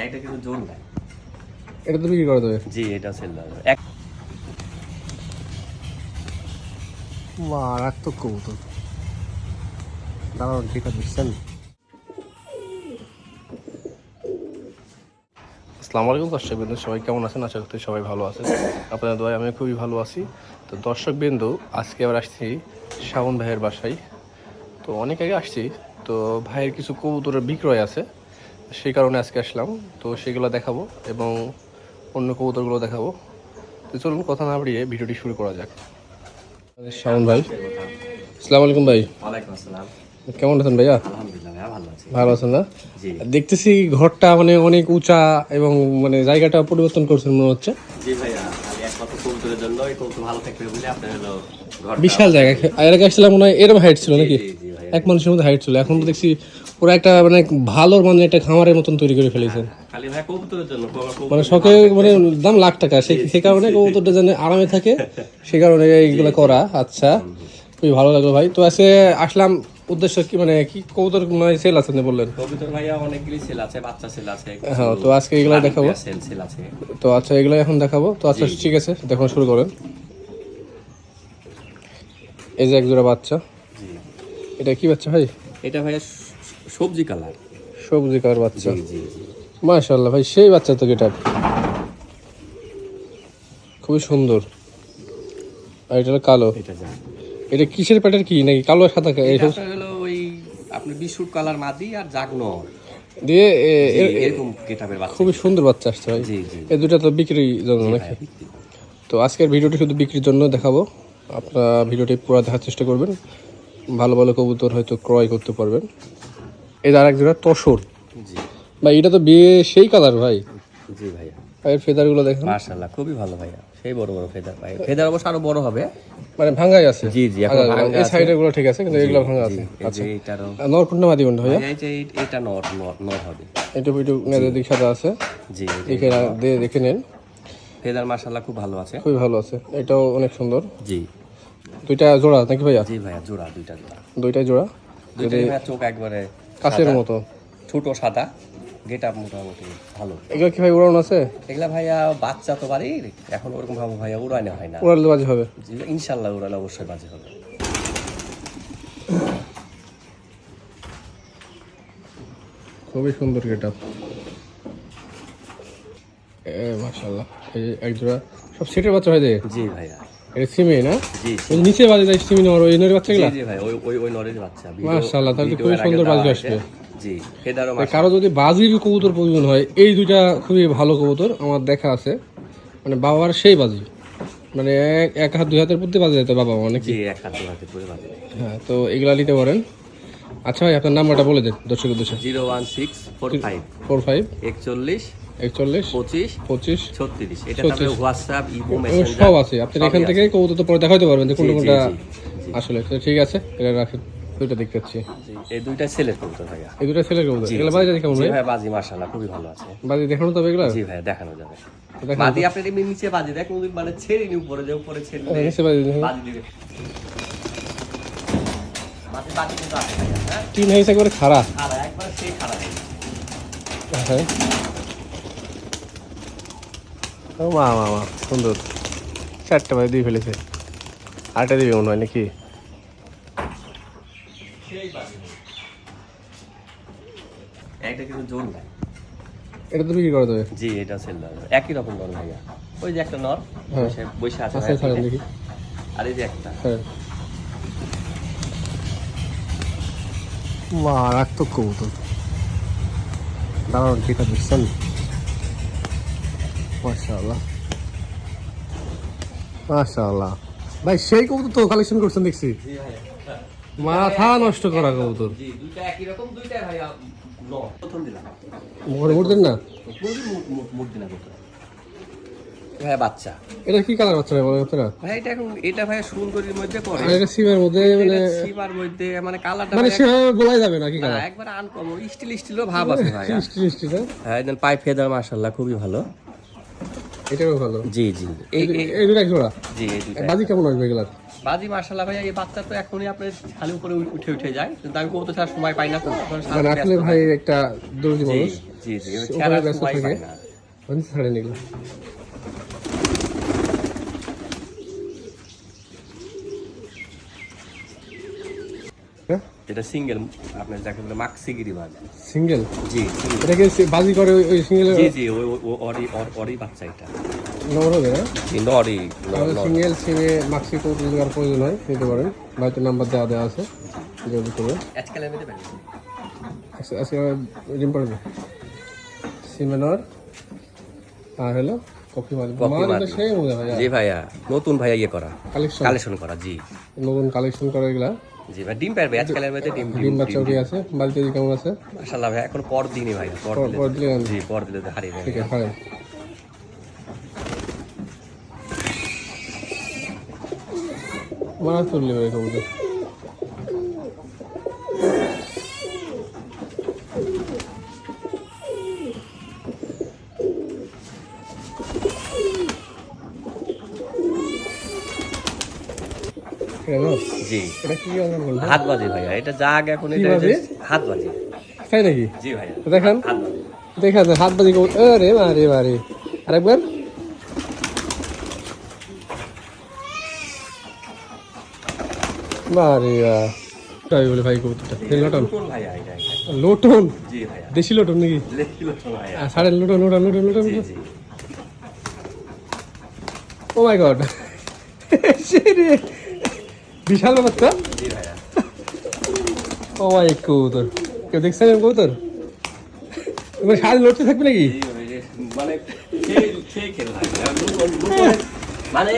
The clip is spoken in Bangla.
একটা কিন্তু জোর এটা তো বিক্রি করে দেবে জি এটা সেল দেওয়া এক মারাত্মক কবুতর। দাঁড়ান ঠিক আছে আসসালামু আলাইকুম দর্শক বিন্দু সবাই কেমন আছেন? আশা করতে সবাই ভালো আছেন। আপনাদের দোয়ায় আমি খুবই ভালো আছি। তো দর্শক বিন্দু আজকে আবার আসছি শ্রাবণ ভাইয়ের বাসায়। তো অনেক আগে আসছি তো ভাইয়ের কিছু কবুতরের বিক্রয় আছে। সেই কারণে আজকে আসলাম। তো সেগুলো দেখাবো এবং অন্য কবুতরগুলো দেখাবো। তো চলুন কথা না বাড়িয়ে ভিডিওটি শুরু করা যাক। শ্রাবণ ভাই। আসসালামু আলাইকুম ভাই। আসসালাম। কেমন আছেন ভাইয়া? ভালো আছেন না? দেখতেছি ঘরটা মানে অনেক উঁচা এবং মানে জায়গাটা পরিবর্তন করছেন মনে হচ্ছে। বিশাল জায়গা। এর আগে আসছিলাম মনে হয় এরকম হাইট ছিল নাকি? এক মানুষের মধ্যে হাইট ছিল। এখন তো দেখছি ওরা একটা মানে ভালো মানে একটা খামারের মতন তৈরি করে কবুতরের জন্য কবুতর- মানে শখে মানে দাম লাখ টাকা সে কারণে কবুতরটা যেন আরামে থাকে সে কারণে এইগুলো করা। আচ্ছা খুবই ভালো লাগল ভাই। তো আজকে আসলাম উদ্দেশ্য কি মানে কি কবুতর মানে সেল আছে না বললেন? কবুতর ভাইয়া অনেকগুলি সেল আছে বাচ্চা সেল আছে হ্যাঁ তো আজকে এগুলো দেখাবো। সেল সেল আছে। তো আচ্ছা এগুলো এখন দেখাবো। তো আচ্ছা ঠিক আছে দেখুন শুরু করেন। এই যে এক জোড়া বাচ্চা। এটা কি বাচ্চা ভাই? এটা ভাইয়া স- সবজি কালার। সবজি কালার বাচ্চা? মাশাল্লাহ ভাই সেই বাচ্চা তো গেটা খুবই সুন্দর। আর এটা কালো। এটা এটা কিসের প্যাটার কি নাকি কালো সাদা এটা হলো ওই আপনি বিস্কুট কালার মাদি আর জাগনো দিয়ে এরকম গেটাপের বাচ্চা। খুবই সুন্দর বাচ্চা আসছে ভাই। এই দুটা তো বিক্রির জন্য নাকি? তো আজকের ভিডিওটি শুধু বিক্রির জন্য দেখাবো। আপনারা ভিডিওটি পুরো দেখার চেষ্টা করবেন। ভালো ভালো কবুতর হয়তো ক্রয় করতে পারবেন। এই যে আরেক জোড়া তসর। জি। ভাই এটা তো বিয়ে সেই কালার ভাই। জি ভাইয়া। আর এর ফেদারগুলো দেখেন। মাশাআল্লাহ খুবই ভালো ভাইয়া। সেই বড় বড় ফেদার ভাই। ফেদার অবশ্য আরও বড় হবে। মানে ভাঙ্গাই আছে। জি জি এখন আচ্ছা, ভাঙা এই। সাইডেরগুলো ঠিক আছে কিন্তু এগুলো ভাঙা আছে। এই যে এটারও নর কোনটা মাদি কোনটা ভাইয়া? এই যে এটা নর নর নর হবে। একটু একটু নেদের দিক সাদা আছে। জি দেখে দিয়ে দেখে নেন। ফেদার মাশাআল্লাহ খুব ভালো আছে। খুবই ভালো আছে। এটাও অনেক সুন্দর। জি। দুইটা জোড়া নাকি ভাইয়া? জি ভাইয়া জোড়া দুইটা জোড়া। দুইটাই জোড়া? দুইটাই ভাইয়া চোখ একবারে কাছের মতো। ছোট সাদা। গেট আপ মোটামুটি ভালো। এগুলো কি ভাই উড়ানো আছে? এগুলা ভাইয়া বাচ্চা তো বাড়ির এখন ওরকম ভাবে ভাইয়া উড়ানো হয় না। উড়ালে বাজে হবে। জি, ইনশাল্লাহ উড়ালে অবশ্যই বাজে হবে। খুবই সুন্দর গেট আপ এ মাশাল্লাহ এই এক জোড়া। সব সেটের বাচ্চা হয় জি ভাইয়া। এটা সিমে না? জি নিচে বাজে যায় সিমি নেওয়ার ওই নড়ে জি জি ভাই ওই ওই ওই নরের বাচ্চা মাশাআল্লাহ, তাহলে সুন্দর দেওয়া বাজি আসবে। জি ফেদারও কারও যদি বাজির কবুতর প্রয়োজন হয় এই দুইটা খুবই ভালো কবুতর আমার দেখা আছে। মানে বাবার সেই বাজি। মানে এক- হাত দুই হাতের প্রতি বাজে যেত বাবা অনেক জি এক হাতে হাতে করে বাজে হ্যাঁ তো এগুলা নিতে পারেন। আচ্ছা ভাই আপনার নাম্বারটা বলে দেন দর্শক উদ্দেশ্যে zero one six four five. Four five. একচল্লিশ একচল্লিশ পঁচিশ পঁচিশ ছত্রিশ। এটা হোয়াটসঅ্যাপ ইমো মেসেঞ্জার সব আছে। আপনি এখান থেকে কবুতর তো পরে দেখাইতে পারবেন যে কোনটা কোনটা। আসলে। তো ঠিক আছে এটা রাখেন। দুইটা দেখতে পাচ্ছি। এই দুইটা ছেলের কবুতর ভাইয়া। এই কবুতর। এগুলো বাজে কেমন ভাই ভাই বাজি মাশাআল্লাহ খুবই ভালো আছে। বাজে দেখানো তবে এগুলো? জি ভাই দেখানো যাবে। বাজি এমনি নিচে বাজি দেখ মানে ছেড়ে নি উপরে যে উপরে ছেড়ে নিচে বাজে বাজি দিবে। বাজি বাজি কিন্তু আছে হ্যাঁ? তিন হয়েছে একবারে খারাপ আর একবার সেই খারাপ হ্যাঁ ও মা মা মা সুন্দর চারটা বাজে দিয়ে ফেলেছে। আটটা দিবে মনে হয় নাকি? একটা কিন্তু জোর এটা তো বিক্রি করে দেবে জি এটা সেল নর একই রকম নর ভাইয়া। ওই যে একটা নর হ্যাঁ। বসে আছে আচ্ছা আর এই যে একটা। হ্যাঁ। মারাত্মক কবুতর। দাঁড়ান আছে বুঝছেন মাশাআল্লাহ। মাশাআল্লাহ। ভাই সেই কবুতর তো কালেকশন করছেন দেখছি। মাথা নষ্ট করা কবুতর। না। মুখ বাচ্চা। এটা কি কালার বাচ্চা ভাই বলেন ভাই এটা এখন এটা ভাই সুন্দরীর মধ্যে পড়ে। এটা সিমের মধ্যে মানে সিমার মধ্যে মানে কালারটা মানে সেভাবে বলাই যাবে না কি কালার একবার আনকমন স্টিল স্টিলও ভাব আছে ভাই। মিষ্টি হ্যাঁ। দেন পাই ফেদার মাশাআল্লাহ খুবই ভালো। এটাও ভালো। জি জি। এই এই জোড়া। জি বাজি কেমন আসবে এগুলার? বাজি মার্শাল্লাহ ভাই এই বাচ্চা তো এখনই আপনার খালি উপরে উঠে উঠে যায়। কিন্তু আমি কত ছাড়া সময় পাই না তো মানে আসলে ভাই একটা দর্জি মানুষ। জি জি ওখানে সময় পাই না। ওখানে ছাড়ে যেটা সিঙ্গেল আপনার যাকে বলে মাক্সিগিরি বাজ সিঙ্গেল জি single। এটা কি বাজি করে ওই- সিঙ্গেল জি জি ওই অরি অর- বাচ্চা এটা। নরি সিঙ্গেল সিমে মাক্সি প্রয়োজন হয়? নিতে পারেন। বাড়িতে নাম্বার দেওয়া দেওয়া আছে। যোগাযোগ করবেন। আজকাল আমি দেবেন আজকে সিমেনর আর হলো কফি জি ভাইয়া নতুন ভাইয়া ইয়ে করা। কালেকশন করা জি। নতুন কালেকশন করা এগুলা। জি ভাই ডিম পারবে আজকালের মধ্যে ডিম ডিম বাচ্চা উঠে আছে বাড়িতে কেমন আছে? মাশাআল্লাহ ভাই এখন পর দিনই ভাই পর দিলে পর দিলে জি পর দিলে হারিয়ে ঠিক আছে মারা চললে ভাই কবুতর। জি। এটা কি হাত বাজে ভাইয়া এটা জাগ এখন এটা হাত বাজে তাই নাকি? জি ভাইয়া দেখান। দেখা যায় হাত বাজি আরে মারে মারে আরেকবার। মারে। তাই বলে ভাই কবুতরটা? লটন? লোটন দেশি লোটন নাকি? সাড়ে লোটন লোটন লোটন লোটন। ও মাই গড বিশাল ব্যাপার তো ও ভাই, কবুতর। কেউ দেখছেন কবুতর? এবার সাজ লড়তে থাকবে নাকি? মানে